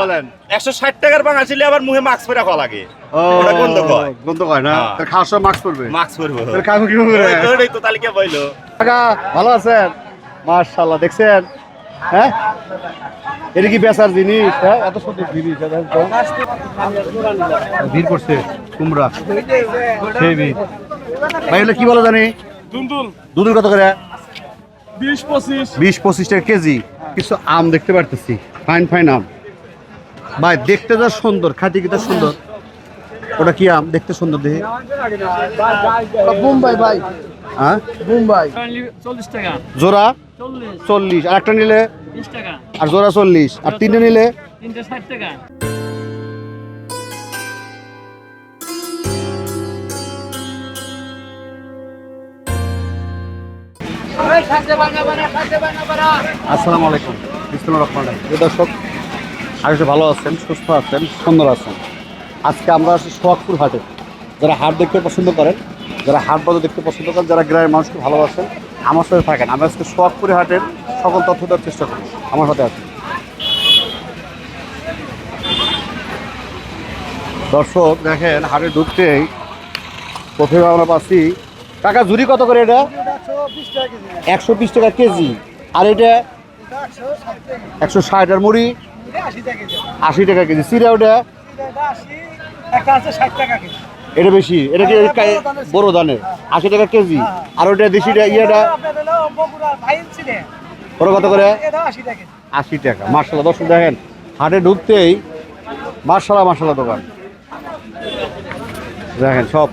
বলেন। একশো ষাট টাকার বাঙা ছিল আবার মুখে মাস্ক পরে খাওয়া লাগে। ও ওটা গন্ধ কয়? গন্ধ কয় না? হ্যাঁ। খাওয়ার সময় মাস্ক পরবে। মাস্ক পরবো। খাব কি করে তো- তালিকা পাইলো কাকা ভালো আছেন? মার্শাল্লাহ দেখছেন? হ্যাঁ? এটা কি বেচার জিনিস? হ্যাঁ এত সুন্দর জিনিস হ্যাঁ, দেখেন তো। ভিড় করছে কুমড়া। সেই ভিড়। ভাই এগুলো কি বলো জানি? দুধের কত করে? বিশ পঁচিশ। বিশ পঁচিশ টাকা কেজি। কিছু আম দেখতে পারতেছি। ফাইন ফাইন আম। ভাই দেখতে যা সুন্দর খাটি কি তা সুন্দর? ওটা কি আম? দেখতে সুন্দর দেখে। মুম্বাই ভাই। হ্যাঁ? মুম্বাই চল্লিশ টাকা। জোড়া? চল্লিশ। আর একটা নিলে? আর জোড়া চল্লিশ। আর তিনটে নিলে? টাকা। আসসালামু আলাইকুম। ইসলাম রহমান দর্শক আগে ভালো আছেন, সুস্থ আছেন, সুন্দর আছেন। আজকে আমরা আছি সোহাগপুর হাটে। যারা হাট দেখতে পছন্দ করেন, যারা হাট বাজার দেখতে পছন্দ করেন, যারা গ্রামের মানুষকে ভালোবাসেন, আমার সাথে থাকেন। আমরা আজকে সোহাগপুরি হাটের সকল তথ্য দেওয়ার চেষ্টা করব। আমার সাথে আছেন। দর্শক, দেখেন হাটে ঢুকতেই প্রথমে আমরা পাচ্ছি টাকা ঝুরি কত করে এটা? একশো বিশ টাকা কেজি। আর এটা? একশো ষাট। আর মুড়ি? আশি টাকা কেজি। সিরা ওটা? এটা বেশি? এটা কি বড় ধানের আশি টাকা কেজি। আর ওটা দেশিটা ইয়েটা ওটা কত করে? আশি টাকা। মার্শাল্লাহ দর্শক দেখেন, হাটে ঢুকতেই মার্শাল্লাহ মার্শাল্লাহ দোকান। দেখেন সব।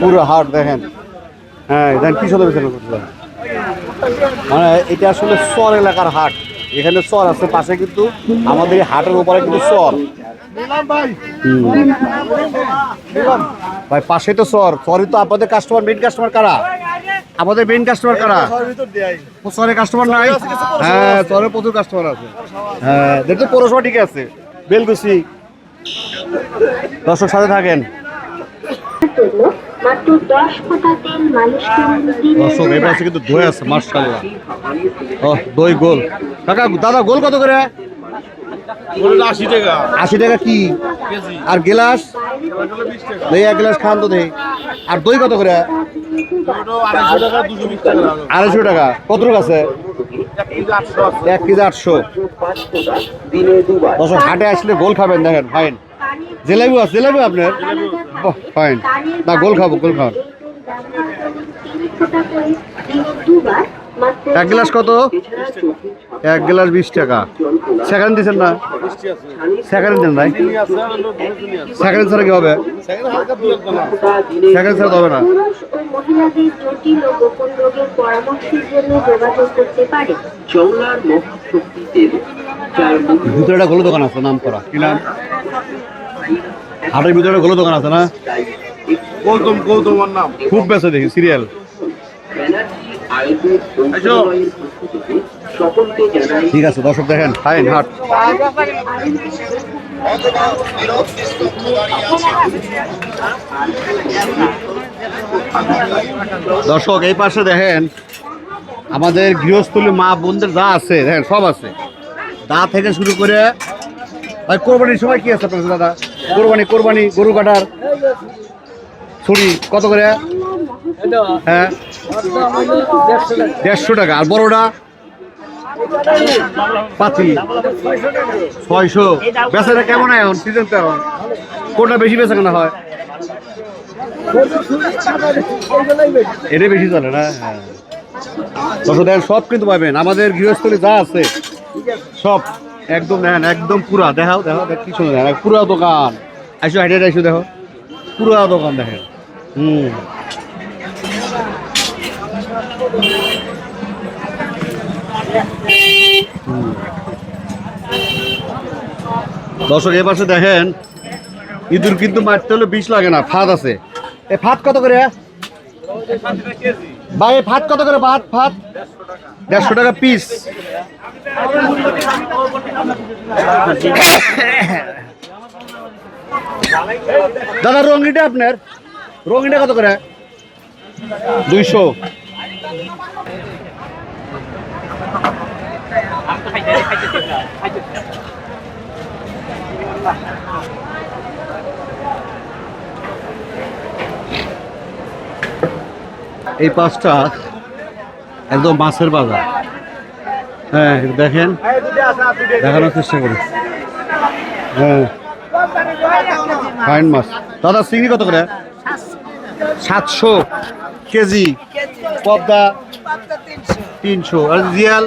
পুরো হাট দেখেন। হ্যাঁ দেখেন কি সাথে বেছে মানে এটা আসলে চর এলাকার হাট। এখানে চর আছে পাশে কিন্তু আমাদের এই হাটের উপরে কিন্তু চর। ভাই পাশে তো চর। চরই তো আপনাদের কাস্টমার মেইন কাস্টমার কারা? আমাদের মেইন কাস্টমার কারা? চরের কাস্টমার নাই? হ্যাঁ চরের প্রচুর কাস্টমার আছে। হ্যাঁ দেখতে পৌরসভা ঠিক আছে। বেলকুচি। দর্শক সাথে থাকেন। মাত্র দশ ফোঁটা তেল মালিশ দর্শক দিনের এই কিন্তু দই আছে মার্শাল্লাহ ও দই গোল। কাকা দাদা গোল কত করে? আশি টাকা। আশি টাকা কি? আর গেলাস? এই এক গ্লাস খান তো দেই। আর দই কত করে? আড়াইশো টাকা দুশো কত আছে? এক কেজি আটশো। দর্শক হাটে আসলে গোল খাবেন দেখেন ফাইন। জিলাপি আছে জিলাপি আপনার? ফাইন না, গোল খাব, গোল খাবেন এক গ্লাস কত? এক গ্লাস বিশ টাকা। সেকেন্ড দিচ্ছেন না? সেকেন্ড দেন, ভাই। সেকেন্ড ছাড়া কি হবে? সেকেন্ড ছাড়া হবে না। ভিতরে একটা গোলো দোকান আছে নাম করা কি নাম? হাটের ভিতরে গোলো দোকান আছে না? গৌতম গৌতমের নাম। খুব বেশি দেখি সিরিয়াল জানাই ঠিক আছে দর্শক দেখেন ফাইন হাট। দর্শক এই পাশে দেখেন আমাদের গৃহস্থলী মা বোনদের যা আছে দেখেন সব আছে। দা থেকে শুরু করে ভাই কোরবানির সময় কি আছে আপনার দাদা? কোরবানি কোরবানি, গরু কাটার ছুরি, কত করে? হ্যাঁ। দেড়শো টাকা। আর বড়টা? পাতি ছয়শো। বেচাটা কেমন হয় এখন? সিজন তো এখন। কোনটা বেশি বেচা কেনা হয়? এটা বেশি চলে না? হ্যাঁ। দেখেন, সব কিন্তু পাবেন। আমাদের গৃহস্থলী যা আছে, সব। একদম দেখেন, একদম পুরা। দেখাও দেখ কি সুন্দর দেখেন, পুরা দোকান। আইসো, হাইটে আইসো, দেখো। পুরা দোকান দেখেন। হুম। দর্শক, এ পাশে দেখেন, ইঁদুর কিন্তু মারতে হলে বিষ লাগে না, ফাঁদ আছে। এ ফাঁদ কত করে? ভাই ভাত কত করে? ভাত ভাত। দেড়শো টাকা পিস দাদা রঙিটা আপনার? রঙিটা কত করে? দুইশো। এই পাঁচটা একদম মাছের বাজার। হ্যাঁ দেখেন, দেখানোর চেষ্টা করি। হ্যাঁ ফাইন মাছ। দাদা, চিংড়ি কত করে? সাতশো কেজি। পদ্মা তিনশো। আর জিয়াল?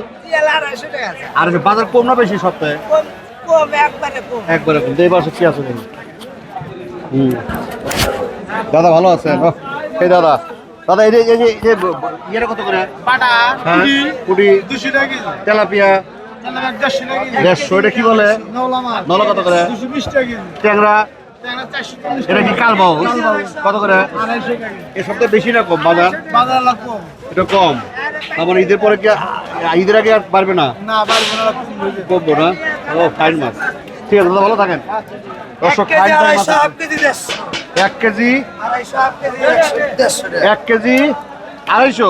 আর বাজার কম না বেশি সপ্তাহে? একবারে কম। এই বছর কি আছে দাদা, ভালো আছে? এই দাদা। দাদা এই যে এই যে যে ইয়েটা কত করে? বাটা হ্যাঁ কুড়ি দুশো টাকা কেজি। তেলাপিয়া। দেড়শো এটা কি বলে? নলা মাছ কত করে? ট্যাংরা। এটা কি কালবাউ? কত করে? এ সপ্তাহে বেশি না কম বাজার? এটা কম। ঈদের পরে কি ঈদের আগে আর পারবে না। কমবো না? ও ফাইন মাছ। ঠিক আছে দাদা ভালো থাকেন। দর্শক ফাইন মাছ। এক কেজি? এক কেজি আড়াইশো?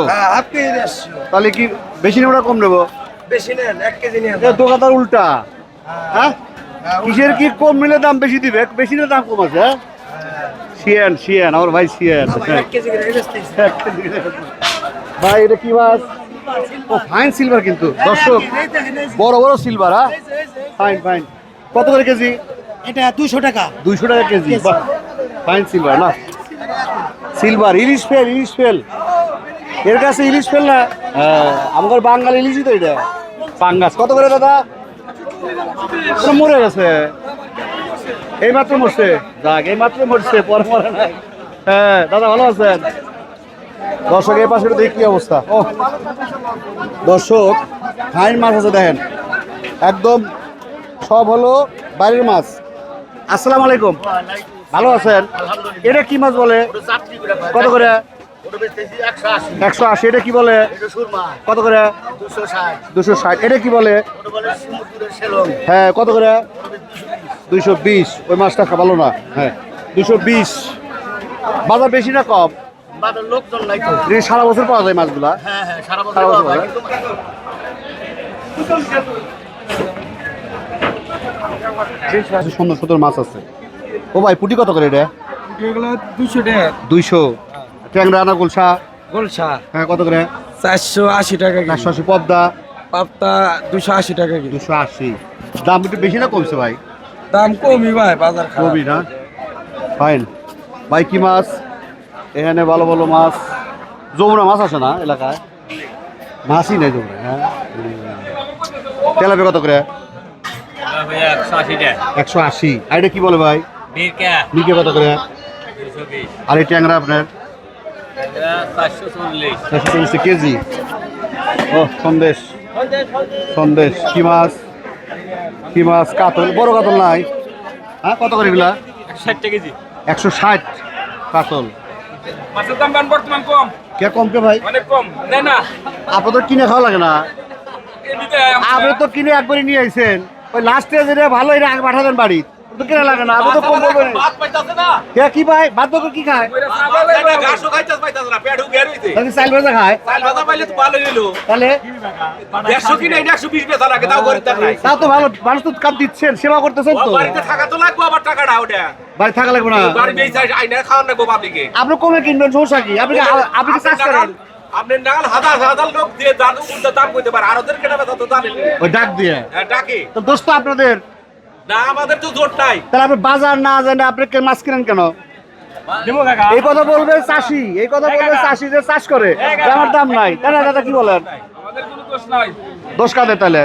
তাহলে কি বেশি নেব কম নেব? দোকানদার উল্টা। হ্যাঁ? কিসের কি কম মিলে দাম বেশি দিবে? বেশি নিলে দাম কম আছে হ্যাঁ? শিয়ান শিয়ান আমার ভাই করে। ভাই এটা কি মাছ? ও ফাইন সিলভার কিন্তু। দর্শক বড় বড় সিলভার হ্যাঁ? ফাইন ফাইন কত করে কেজি? এটা দুশো টাকা। দুইশো টাকা কেজি ফাইন সিলভার না? সিলভার ইলিশ ফেল ইলিশ ফেল এর কাছে ইলিশ ফেল না? হ্যাঁ। আমার বাঙালি ইলিশই তো এটা। পাঙ্গাস। কত করে দাদা? মরে গেছে। এই মাত্র মরছে? যাক এই মাত্র মরছে পর মরে নাই। হ্যাঁ দাদা ভালো আছেন? দর্শক এই পাশে দেখি কি অবস্থা। ও দর্শক ফাইন মাছ আছে দেখেন। একদম সব হলো বাড়ির মাছ। আসসালামু আলাইকুম। ভালো আছেন? এটা কি মাছ বলে? কত করে? একশো আশি। এটা কি বলে? কত করে? দুশো ষাট। এটা কি বলে? হ্যাঁ কত করে? দুইশো বিশ। ওই মাছটা ভালো না। হ্যাঁ দুশো বিশ। বাজার বেশি না কম? সারা বছর পাওয়া যায় মাছগুলা? সারা বছর সুন্দর সুন্দর মাছ আছে। ও ভাই পুটি কত করে টাকা। দুইশো। ট্যাংরা আনা গুলশা গোলসা। হ্যাঁ কত করে? চারশো আশি টাকা কেজি। চারশো আশি পদ্মা? পাপ্তা দুশো আশি টাকা কেজি। দুশো আশি। দাম একটু বেশি না কমছে ভাই? দাম কমই ভাই বাজার খারাপ। কমই না? ফাইন। ভাই কি মাছ? এখানে ভালো ভালো মাছ। যমুনা মাছ আছে না এলাকায়? মাছই নাই যমুনা হ্যাঁ? তেলাপি কত করে? একশো আশি টাকা। একশো আশি। আর এটা কি বলে ভাই? মিকে কত করে? আর এই ট্যাংরা আপনার? চারশো চল্লিশ। কেজি। ও সন্দেশ। সন্দেশ। কি মাছ? কি মাছ? কাতল। বড় কাতল নাই। হ্যাঁ কত করে এগুলা? একশো ষাট কেজি। একশো ষাট কাতল। মাছের দাম বান বর্তমান কম? কে কম কে ভাই? অনেক কম। না। কিনে খাওয়া লাগে না। আপনি তো কিনে একবারই নিয়ে আইছেন। ওই লাস্টে যেটা ভালো এটা আগে পাঠাতেন বাড়ি তো কিনা লাগে না আপনি তো কম বলবেন কে কি ভাই ভাত বকর কি খায়? ঘাসও খাইতেছ পাইতেছ না পেট উগে রইছে তাহলে চাল ভাজা খায়। চাল ভাজা পাইলে তো ভালো হইল। তাহলে? দেড়শো কিনে এটা একশো বিশ বেচা লাগে তাও করে দেখ নাই। তা তো ভালো মানুষ তো কাপ দিচ্ছেন সেবা করতেছেন তো। বাড়িতে থাকা তো লাগবো আবার টাকাটা ওটা। বাড়ি থাকা লাগবে না। বাড়ি বেচে আইনা খাওয়ান লাগবো পাবলিকে আপনি কমে কিনবেন সমস্যা কি? আপনি আপনি কি কাজ করেন? আপনি নাগাল হাজার হাজার লোক দিয়ে দাম করতে পারে। আর ওদের কেনা বেচা তো জানেন। ওই ডাক দিয়ে। হ্যাঁ, ডাকে। তো দোষ তো আপনাদের। না আমাদের তো জোর নাই। তাহলে আপনি বাজার না জানে আপনি কে মাছ কিনেন কেন? এই কথা বলবে চাষি এই কথা বলবে চাষি যে চাষ করে আমার দাম নাই। দাদা কি বলেন? দোষ কাদের তাহলে?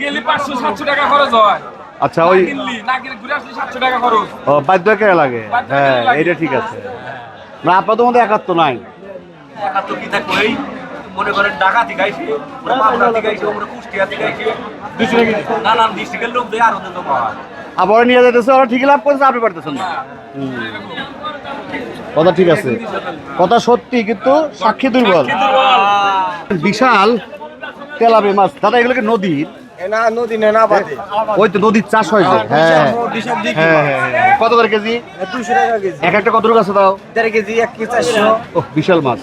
গেলে পাঁচশো সাতশো টাকা খরচ হয়। আচ্ছা ওই কিনলি না কিনে ঘুরে আসলে সাতশো টাকা খরচ। ও বাধ্য কে লাগে? হ্যাঁ এটা ঠিক আছে। না আপনাদের মধ্যে একাত্ম নাই। কি থাকব মনে করেন ডাকাতি গাইছে আমরা পাবনাতি গাইছে আমরা কুষ্টিয়াতি গাইছে নানান ডিস্ট্রিক্টের লোক দেয় আরও তো হয় আবার নিয়ে যেতেছে ওরা ঠিক লাভ করছে আপনি পারতেছেন না। কথা ঠিক আছে। কথা সত্যি কিন্তু সাক্ষী দুর্বল। বিশাল তেলাপি মাছ। দাদা এগুলো কি নদীর না নদী না না বাদে। ওই তো নদীর চাষ হয় যে। হ্যাঁ। হ্যাঁ হ্যাঁ, হ্যাঁ। কত করে কেজি? দুশো টাকা কেজি। এক একটা কত লোক আছে দাও দেড় কেজি এক কেজি চারশো। ও বিশাল মাছ।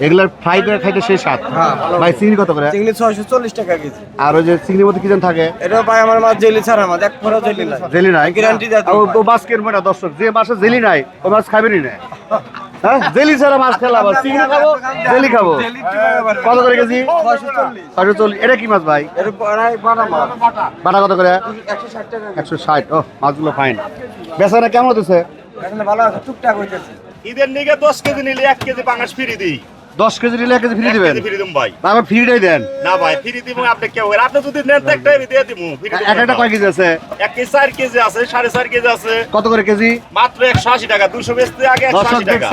এগুলার ফ্রাই করে খাইতে সেই স্বাদ। হ্যাঁ, ভাই চিংড়ি কত করে? চিংড়ি ছয়শো চল্লিশ টাকা কেজি। আর ওই যে চিংড়ির মধ্যে কি যেন থাকে? এটা ভাই আমার মাছ জেলি ছাড়া মাছ এক ফোঁটা জেলি নাই। জেলি নাই? গ্যারান্টি আর ও- মাছ কিনবো না দর্শক? যে মাছে জেলি নাই ও মাছ খাবেনই না। হ্যাঁ? জেলি ছাড়া মাছ আর চিংড়ি খাব? জেলি খাব? কত করে কেজি? ছয়শো চল্লিশ। এটা কি মাছ ভাই? এটা বড়াই বাটা কত করে? একশো ষাট ও মাছগুলো ফাইন বেচারা কেমন হতেছে এখানে ভালো আছে টুকটাক হইতেছে। ঈদের নিগে দশ কেজি নিলে এক কেজি পাঙাশ ফ্রি দিই। দশ কেজি নিলে এক কেজি ফ্রি দিবেন। ফ্রি দিম ভাই। না, আবার ফ্রিটাই দেন। না ভাই ফ্রি দিব আপনি কেউ আপনি যদি নেন তো একটাই দিয়ে দিব এক একটা কয় কেজি আছে? এক কেজি চার কেজি আছে সাড়ে চার কেজি আছে। কত করে কেজি? মাত্র একশো আশি টাকা দুশো বেচতে আগে একশো আশি টাকা।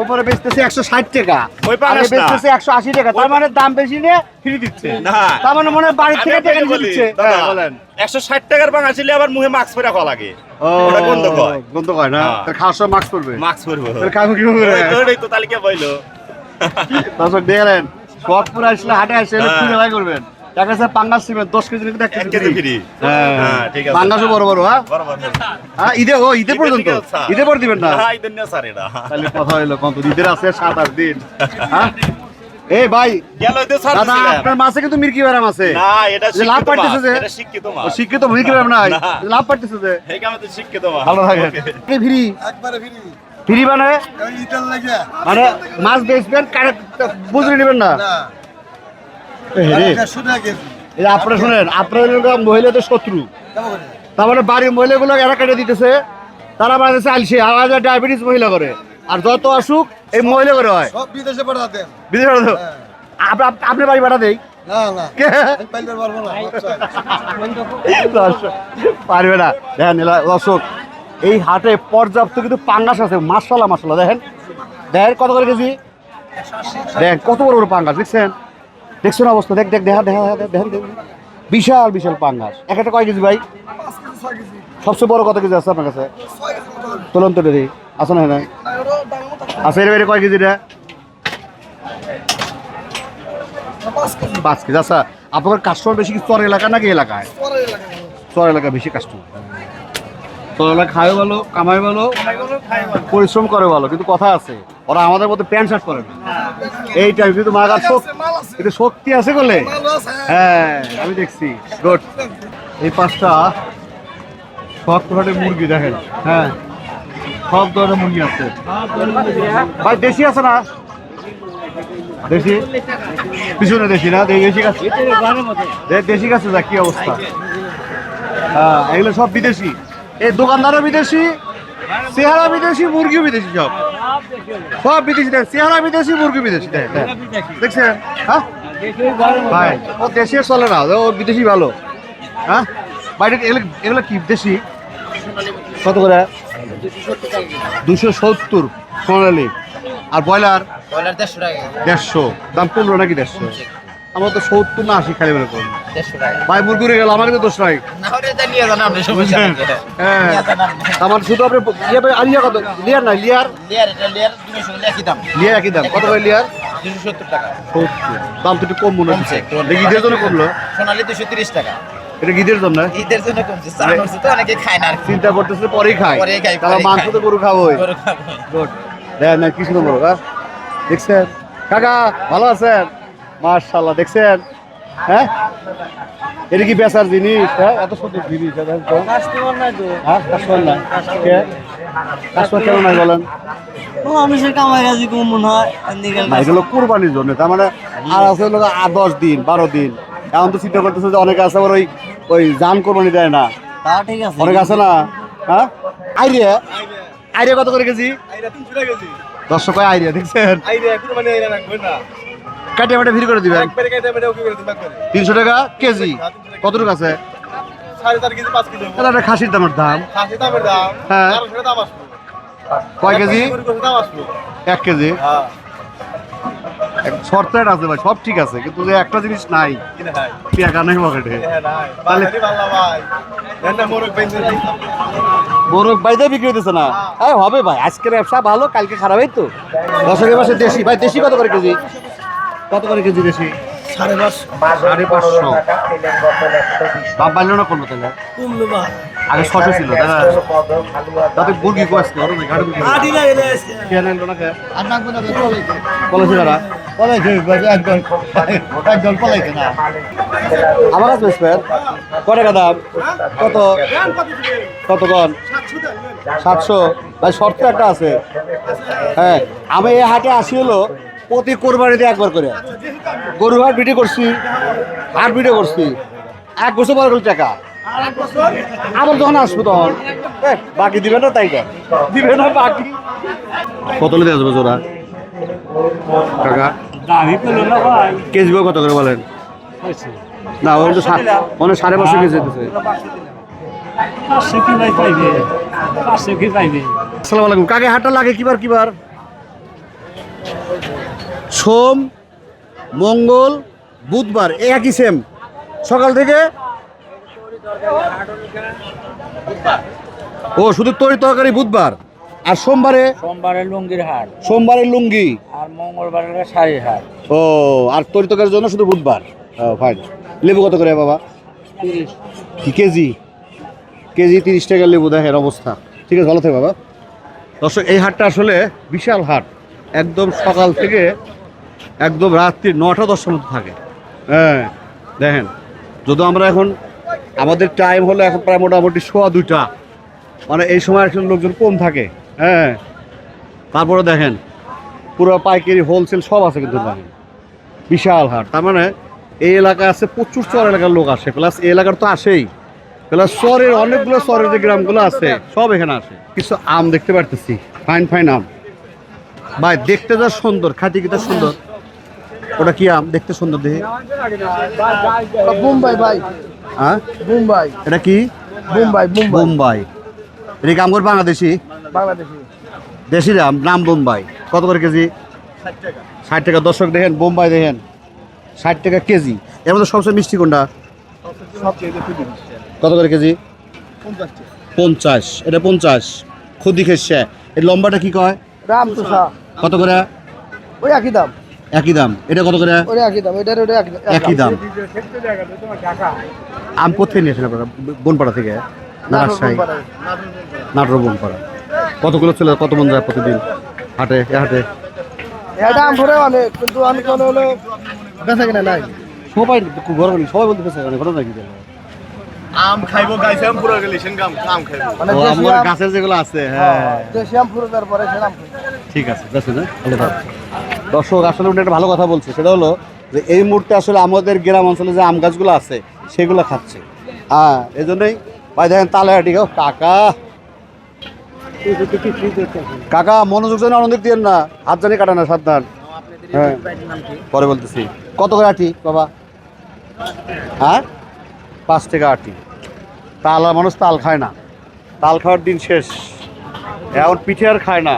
ওপরে বেচতেছে একশো ষাট টাকা ওই না। বেচতেছে একশো আশি টাকা তার মানে দাম বেশি নিয়ে ফ্রি দিচ্ছে। না। তার মানে মনে হয় বাড়ি থেকে টাকা নিয়ে দিচ্ছে। হ্যাঁ, বলেন। একশো ষাট টাকার পাঙাশ ছিলে আবার মুখে মাস্ক পরে খাওয়া লাগে। ওটা গন্ধ কয়? গন্ধ কয় না? হ্যাঁ। তার খাওয়ার সময় মাস্ক পরবে। মাস্ক পরবো। তাহলে খাব কি করে ওইটাই তো তালিকা পাইলো দর্শক দেখলেন শখপুর আসলে হাটে আসলে। খুঁজে ভাই করবেন। এক কাছে পাঙ্গাস সিমেন্ট দশ কেজি নিতে এক এক কেজি কেজি ফ্রি। ফ্রি হ্যাঁ হ্যাঁ, ঠিক আছে। পাঙ্গাসও বড় বড় হ্যাঁ? হ্যাঁ ঈদে ও ঈদে পর্যন্ত? ঈদের দিকে স্যার। ঈদে পর দিবেন না? হ্যাঁ ঈদের নিয়ে স্যার এটা। তাহলে কথা হইল কত ঈদের আছে সাত আট দিন। হ্যাঁ? এই ভাই গেল ঈদের স্যার দাদা আপনার মাছে কিন্তু মির্কি ব্যারাম আছে। না এটা যে লাভ শিক্ষিত পাইতেছে যে? মির্কি ব্যারাম নাই। লাভ পাইতেছে যে ভালো ফ্রি। একবারে ফ্রি। ফ্রি মানে? মানে মাছ বেচবেন বুঝে নেবেন না। যে আপনারা শুনেন আপনারা মহিলাদের শত্রু। তার মানে বাড়ির মহিলাগুলো এরা কেটে দিতেছে তারা বাড়িতে আলসে আওয়াজ ডায়াবেটিস মহিলা করে। আর যত অসুখ এই মহিলা করে হয়। বিদেশে পাঠাতেন। বিদেশ আপ- আপ- আপনি বাড়ি পারব না আচ্ছা। পারবে না। দেখেন দর্শক এই হাটে পর্যাপ্ত কিন্তু পাঙ্গাস আছে মাসালা মাসালা দেখেন দেখেন কত করে কেজি? দেখেন কত বড় বড় পাঙ্গাস দেখছেন? দেখছেন অবস্থা? দেখ দেখ দেখা দেখা দেখা, দেখেন বিশাল বিশাল পাঙ্গাস। এক একটা কয় কেজি ভাই? সবচেয়ে বড় কত কেজি আছে আপনার কাছে? তুলন্ত দিই আছে না আছে এর বাইরে কয় কেজি রে পাঁচ কেজি। আচ্ছা আপনার কাস্টমার বেশি কি চর এলাকা নাকি এলাকায়? চর এলাকা। বেশি কাস্টমার এলাকা খায় ভালো কামাই ভালো পরিশ্রম করে ভালো কিন্তু কথা আছে ওরা আমাদের মধ্যে প্যান্ট শার্ট করে না। এইটাই কিন্তু মাগার শক্তি কিন্তু শক্তি আছে বলে? হ্যাঁ আমি দেখছি গুড এই পাঁচটা সব ধরনের মুরগি দেখেন হ্যাঁ সব ধরনের মুরগি আছে। ভাই দেশি আছে না? দেশি? পিছনে দেশি না? দেশি গাছ দেশি গাছে যা কি অবস্থা। হ্যাঁ এগুলো সব বিদেশি। এই দোকানদারও বিদেশি চেহারা বিদেশি মুরগিও বিদেশি সব। সব বিদেশি দেখ চেহারা বিদেশি মুরগি বিদেশি দেখ। দেখছেন? হ্যাঁ? ভাই ও দেশে চলে না ও বিদেশি ভালো। হ্যাঁ? বাইরে এগুলো কি দেশি? কত করে? দুশো সত্তর সোনালি। আর ব্রয়লার? ব্রয়লার দেড়শো টাকা। দেড়শো। দাম কমলো নাকি দেড়শো? আমার তো সত্তর না আশি খালি বলে টাকা। ভাই মুরগুরি গেল আমার কিন্তু দোষ নাই হ্যাঁ। আমার শুধু আপনি কত? লিয়ার না লিয়ার? লেয়ার একই দাম। কত করে লিয়ার? দাম তো একটু কম মনে হচ্ছে। কমছে একটু। এটা ঈদের জন্য কমলো? সোনালি দুশো তিরিশ টাকা। এটা ঈদের জন্য? ঈদের জন্য কমছে তো অনেকে খায় না চিন্তা করতেছে পরেই খায়। পরেই খায়, তাহলে মাংস তো গরু খাবোই। গরু খাব। না কি সুন্দর হ্যাঁ? দেখছেন? কাকা ভালো আছেন? মার্শাল্লাহ দেখছেন? হ্যাঁ? এটা কি বেচার জিনিস? হ্যাঁ এত সুন্দর জিনিস। কাস্টমার নাই তো। হ্যাঁ কাস্টমার না কাস্টমার কেন নাই বলেন? ও কামাই কাজে কম মনে হয় এগুলো কোরবানির জন্য তার মানে আর আছে হলো আর দশ দিন বারো দিন। এখন তো চিন্তা করতেছে যে অনেকে আছে আবার ওই ওই জান কোরবানি দেয় না। তা ঠিক আছে অনেক আছে না? হ্যাঁ? কত করে কেজি? দর্শক আইরিয়া দেখছেন? কাটিয়ে মাটে ভিড় করে দিবেন? তিনশো টাকা কেজি? কতটুকু আছে? তাহলে একটা খাসির দামের দাম। হ্যাঁ। কয় কেজি? এক কেজি? এক আছে ভাই সব ঠিক আছে কিন্তু যে একটা জিনিস নাই টাকা নেই। পকেটে মোরগ বাইদে বিক্রি হইতেছে না। হ্যাঁ। হবে ভাই আজকের ব্যবসা ভালো কালকে খারাপ তো। দশকের মাসে দেশি ভাই দেশি কত করে কেজি? কত করে কেজি দেশি সাড়ে পাঁচশো সাড়ে পাঁচশো। বাপ বাড়লো না করব তাহলে? কমলো বা আগে ছশো ছিল তাই না? তাতে মুরগি কো আজকে ওরা না গাড়ি মুরগি আটি না কে আনলো না কে বলেছে তারা পলাইছে একজন একজন পলাইছে না। আমার কাছে কত টাকা দাম? কত? কত কন? সাতশো। ভাই শর্ত একটা আছে। হ্যাঁ আমি এই হাটে আসি হলো প্রতি কোরবানিতে একবার করে। গরু হাট ভিডিও করছি হাট ভিডিও করছি। এক বছর পর গেল টাকা। আবার যখন আসব তখন। বাকি দিবে না তাই দিবে না বাকি। কত লিতে আসবে জোড়া? টাকা কেজি কত করে বলেন? না ওই তো মানে সাড়ে পাঁচশো কেজি পাইবে? আসসালামু আলাইকুম। কাকে হাটটা লাগে কিবার কিবার? সোম মঙ্গল বুধবার একই সেম সকাল থেকে ও শুধু তরি তরকারি বুধবার। আর সোমবারে সোমবারে লুঙ্গির হাট সোমবারে লুঙ্গি। আর মঙ্গলবারে শাড়ির হাট ও আর তরি তরকারির জন্য শুধু বুধবার। ফাইন লেবু কত করে বাবা? কি কেজি? কেজি তিরিশ টাকা লেবু দেখেন অবস্থা। ঠিক আছে ভালো থাকে বাবা। দর্শক এই হাটটা আসলে বিশাল হাট। একদম সকাল থেকে একদম রাত্রি নটা, দশটার মতো থাকে। হ্যাঁ দেখেন যদি আমরা এখন, আমাদের টাইম হলো এখন প্রায় মোটামুটি সোয়া দুইটা। মানে এই সময় একজন লোকজন কম থাকে। হ্যাঁ তারপরে দেখেন, পুরো পাইকারি হোলসেল সব আছে কিন্তু বিশাল হাট। তার মানে এই এলাকায় আছে প্রচুর চর এলাকার লোক আসে। প্লাস এই এলাকার তো আসেই। প্লাস চরের অনেকগুলো চরের যে গ্রামগুলো আছে, সব এখানে আসে। কিছু আম দেখতে পারতেছি। ফাইন ফাইন আম। ভাই দেখতে যা সুন্দর খাটি কিটা সুন্দর? ওটা কি আম? দেখতে সুন্দর দেখি। মুম্বাই ভাই। হ্যাঁ? মুম্বাই এটা কি? মুম্বাই মুম্বাই বোম্বাই। এটা কি আমগর বাংলাদেশি? বাংলাদেশি। দেশি দাম নাম বোম্বাই। কত করে কেজি? ষাট টাকা। দর্শক দেখেন বোম্বাই দেখেন। ষাট টাকা কেজি। এর মধ্যে সবচেয়ে মিষ্টি কোনটা? কত করে কেজি? পঞ্চাশ এটা পঞ্চাশ। খুদি খেসছে এই লম্বাটা কি কয়? রাম তুষা কত করে? ওই একই দাম। একই দাম। এটা কত করে? ওই একই দাম এটার ওটা একই একই দাম। আম কোথায় নিয়ে আসেন আপনারা? বনপাড়া থেকে? না রাজশাহী? নাটোর বনপাড়া। কতগুলো ছিল? কত মন যায় প্রতিদিন? হাটে? এ হাটে? এটা আম ভরে অনেক কিন্তু আমি কোনো হলো বেচা কিনা নাই? সবাই গরম সবাই বলতে পেরেছে ঘটনা কি? আম খাইবো গাইছে আম পুরো গেলে সেন আম খাইবো। মানে আমার আম- গাছের যেগুলো আছে হ্যাঁ। দেশি আম ফুরো তারপরে সে আম ঠিক আছে হ্যাঁ? থাকো। দর্শক আসলে উনি একটা ভালো কথা বলছে। সেটা হলো যে এই মুহূর্তে আসলে আমাদের গ্রাম অঞ্চলে যে আম গাছগুলো আছে সেগুলো খাচ্ছে। হ্যাঁ এই জন্যই ভাই দেখেন তালে হাটি গো কাকা। কাকা মনোযোগ যেন অনেক দিয়ে না। হাত জানি কাটা না সাবধান। হ্যাঁ। পরে বলতেছি। কত করে আটি বাবা? হ্যাঁ? পাঁচ টাকা আটি তাল আর মানুষ তাল খায় না। তাল খাওয়ার দিন শেষ। এখন পিঠে আর খায় না।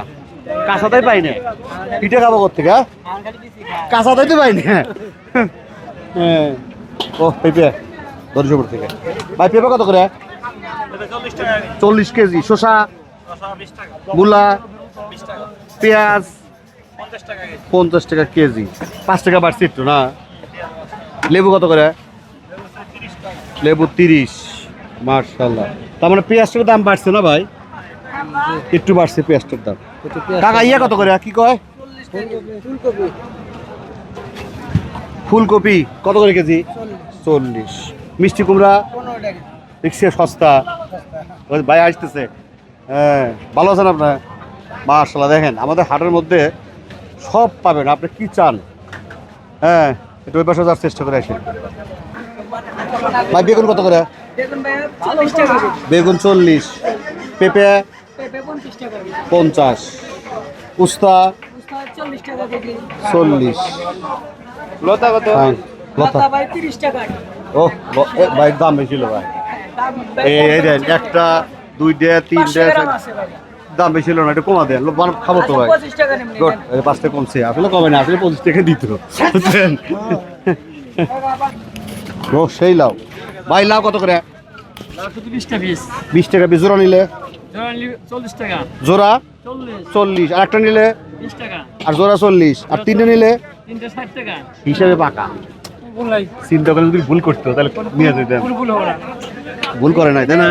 কাঁচাতেই পাই না। পিঠে খাব কোথেকে হ্যাঁ? কাঁচাতেই তো পাই না। হ্যাঁ। ও, পেঁপে। দরিদ্রপুর থেকে। ভাই, পেঁপে কত করে? চল্লিশ কেজি। শসা, মূলা, পেঁয়াজ, পঞ্চাশ টাকা কেজি। পাঁচ টাকা বাড়ছে একটু, না? লেবু কত করে? লেবু তিরিশ মার্শাল্লাহ তার মানে পেঁয়াজটার দাম বাড়ছে না ভাই? একটু বাড়ছে পেঁয়াজটার দাম। টাকা ইয়ে কত করে কি কয়? ফুলকপি কত করে কেজি? চল্লিশ। মিষ্টি কুমড়া? রিক্সা সস্তা। ভাই আসতেছে। হ্যাঁ ভালো আছেন আপনার? মার্শাল্লাহ দেখেন, আমাদের হাটের মধ্যে সব পাবেন। আপনি কি চান? হ্যাঁ একটু ওই পাশে যাওয়ার চেষ্টা করে আসেন। ভাই বেগুন কত করে? বেগুন চল্লিশ পেঁপে? পঞ্চাশ উস্তা? চল্লিশ লতা কত? হ্যাঁ, লতা। ভাই দাম বেশি ভাই। এই এই দেন একটা দুইটা তিনটা দাম বেশি না একটু কমা দেন। লোক বানাব- খাব তো ভাই। গুড পাঁচটা কমছে। আসলে কমে না আসলে পঁচিশ টাকা দিত। বুঝছেন? ও সেই লাউ। ভাই লাউ কত করে? বিশ টাকা বিশ জোড়া নিলে? জোড়া চল্লিশ আর একটা নিলে? আর জোড়া চল্লিশ। আর তিনটে নিলে? হিসাবে পাকা। চিন্তা করে যদি ভুল করতো তাহলে নিয়ে যেতেন ভুল করে নাই তাই না?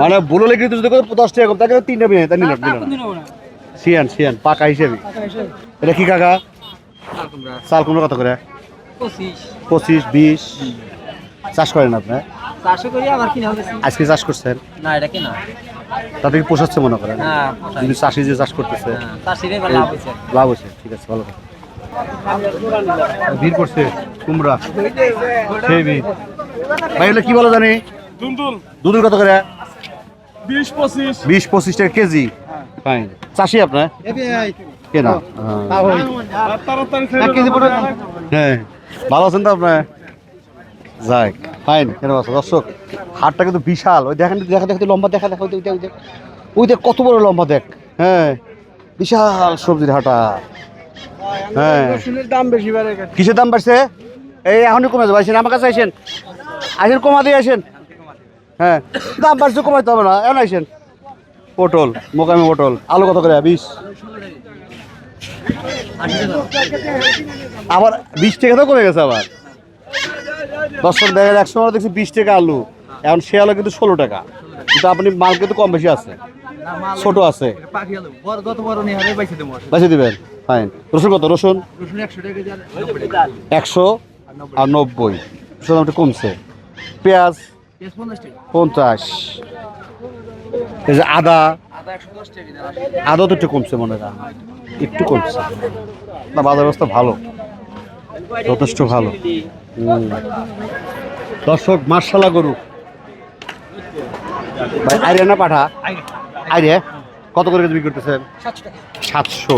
মানে ভুল হলে কিন্তু যদি দশ টাকা কম তাকে তিনটা নিয়ে তাই নিল নিল না। দিন হবে না। শিয়ান শিয়ান পাকা হিসেবে। এটা কি কাকা? চাল কুমড়ো কত করে? পঁচিশ। বিশ। চাষ করেন আপনি? চারশো করি আবার কিনা হবে আজকে চাষ করছেন? না এটা কিনা। তাতে কি পোষাচ্ছে মনে করেন? হ্যাঁ কিন্তু চাষি যে চাষ করতেছে লাভ হচ্ছে ঠিক আছে ভালো কথা। ভিড় করছে কুমড়া সেই ভিড় ভাই এগুলো কি বলো জানি? দুন্দুল। দুধের কত করে? বিশ পঁচিশ। বিশ পঁচিশ টাকা কেজি। ফাইন চাষি আপনার? কেনা? হ্যাঁ। ভালো আছেন তো আপনার? যাই ফাইন কেন আছে দর্শক, হাটটা কিন্তু বিশাল। ওই দেখেন, দেখা দেখতে লম্বা, দেখা, দেখ, ওই দেখ ওই দেখ কত বড় লম্বা, দেখ। হ্যাঁ বিশাল সবজির হাটা। হ্যাঁ। দাম বেশি বাড়ে কিসের দাম বাড়ছে? এই এখনই কমে যাবে। আসেন, আমার কাছে আসেন। আসেন, কমা দিয়ে আসেন। হ্যাঁ দাম বাড়ছে, কমাইতে হবে না। এখন আসেন। পটল, মোকামি পটল। আলু কত করে? বিশ। আবার বিশ টাকা তো কমে গেছে আবার। দশটা দেখেন একশো টাকা দেখছি বিশ টাকা আলু। এখন সে আলু কিন্তু ষোলো টাকা। কিন্তু আপনি মাল কিন্তু কম বেশি আছে। ছোট আছে। বেশি দিবেন? ফাইন রসুন কত? রসুন? একশো আর নব্বই রসুন দামটা কমছে। পেঁয়াজ? পঞ্চাশ এই যে আদা। আদা একশো আদা তো একটু কমছে মনে হয়। একটু কমছে না বাজার অবস্থা ভালো। যথেষ্ট ভালো। দর্শক মার্শালা গরু। ভাই আইরে না পাঠা? আইরে কত করে বিক্রি করতেছেন? সাতশো।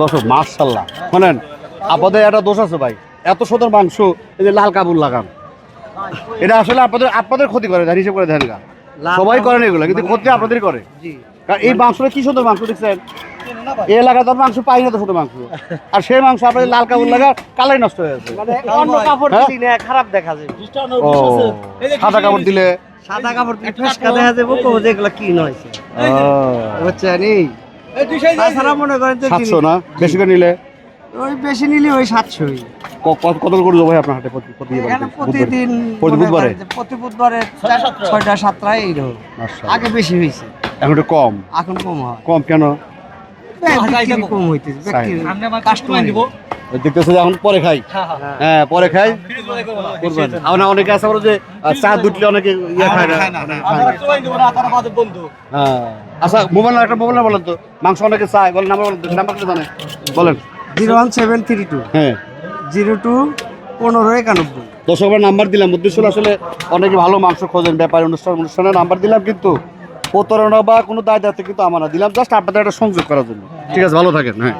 দর্শক মার্শাল্লাহ শোনেন আপনাদের একটা দোষ আছে ভাই। এত সুন্দর মাংস এই যে লাল কাবুল লাগান এটা আসলে আপনাদের আপনাদের ক্ষতি করে দেন হিসেব করে দেন গা সবাই করেন এগুলো কিন্তু ক্ষতি আপনাদেরই করে। কারণ এই মাংসটা কি সুন্দর মাংস দেখছেন? এই এলাকায় তার মাংস পাই না তো ছোট মাংস। আর সেই মাংস আপনাদের লাল কাপড় লাগা কালাই নষ্ট হয়ে গেছে অন্য কাপড় হ্যাঁ? দিলি না খারাপ দেখা যায়। সাদা কাপড় দিলে? সাদা কাপড় দিলে ফেসকা দেখা যাবে কো যেগুলো কি নয়ছে ও, বুঝছেন এই তাছাড়া মনে করেন তো সাতশো না? বেশি করে নিলে? ওই বেশি নিলে ওই সাতশোই। ক- কত কত করে দেবো ভাই আপনার হাটে প্রতি প্রতি প্রতিদিন প্রতি মনে বুধবারে? প্রতি বুধবারে ছয়টা সাতটা। এইরকম আগে বেশি হয়েছে। এখন একটু কম। এখন কম হয়। কম কেন? কম হইতেছে কাস্টমার দিব। দেখতেছে যে এখন পরে খাই। হ্যাঁ পরে খাই। করবেন আর অনেকে আছে আবার যে চা দুটলে অনেকে ইয়ে খায় না। হ্যাঁ। আচ্ছা মোবাইল একটা মোবাইল না বলেন তো। মাংস অনেকে চায় বলেন নাম্বার বলেন নাম্বার কি জানে বলেন। Zero one seven three two. হ্যাঁ। জিরো টু পনেরো একানব্বই। দর্শকবার নাম্বার দিলাম। উদ্দেশ্য আসলে অনেকে ভালো মাংস খোঁজেন ব্যাপারে অনুষ্ঠান অনুষ্ঠানে নাম্বার দিলাম কিন্তু প্রতারণা বা কোনো দায় দায়িত্ব কিন্তু আমার না। দিলাম জাস্ট আপনাদের একটা সংযোগ করার জন্য। ঠিক আছে ভালো থাকেন হ্যাঁ।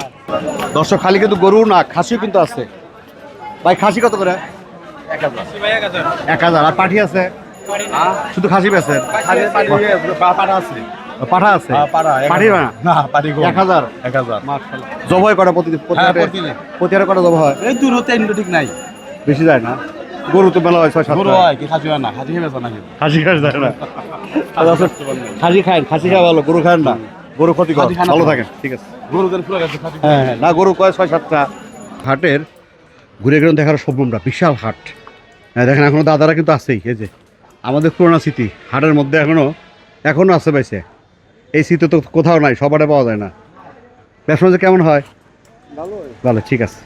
দর্শক খালি কিন্তু গরু না খাসিও কিন্তু আছে। ভাই খাসি কত করে? এক হাজার। আর পাঠি আছে? শুধু খাসি পাটা আছে? পাঠা আছে। পাঠি না? এক হাজার? এক হাজার। জবাই কটা প্রতিদিন? প্রতি হ্যাঁ? প্রতিদিন। কটা জবা হয়? এই দূর হতে ঠিক নাই। বেশি যায় না? গরু তো মেলা হয় ছয় সাত গরু হয় কি খাসি হয় না? খাসি খেয়ে খাসি খাস যায় না। খাসি খায় খাসি খাওয়া ভালো গরু খায় না। গরু ক্ষতি করে ভালো তো। থাকেন ঠিক আছে। গরুদের গেছে হ্যাঁ হ্যাঁ। না গরু কয় ছয় সাতটা। হাটের ঘুরে ঘুরে দেখার সভ্যমরা বিশাল হাট। হ্যাঁ দেখেন এখনও দাদারা কিন্তু আছেই এই যে। আমাদের পুরোনো স্মৃতি হাটের মধ্যে এখনও এখনও আছে পাইছে এই স্মৃতি তো কোথাও নাই সবারে পাওয়া যায় না। ব্যবসা কেমন হয়? ভালো ঠিক আছে।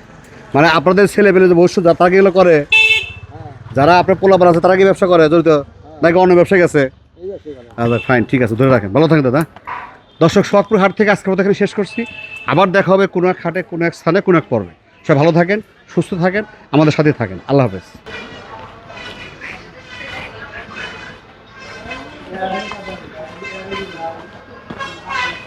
মানে আপনাদের ছেলে পেলে যে ভবিষ্যৎ যারা তারা এগুলো করে যারা আপনার পোলাপার আছে, তারা কি ব্যবসা করে? জড়িত? নাকি অন্য ব্যবসায় গেছে আচ্ছা ফাইন ঠিক আছে, ধরে রাখেন। ভালো থাকেন, দাদা। দর্শক শখপুর হাট থেকে আজকের মতো এখানে শেষ করছি। আবার দেখা হবে কোনো এক হাটে, কোনো এক স্থানে, কোনো এক পর্বে। সবাই ভালো থাকেন, সুস্থ থাকেন, আমাদের সাথে থাকেন। আল্লাহ হাফেজ।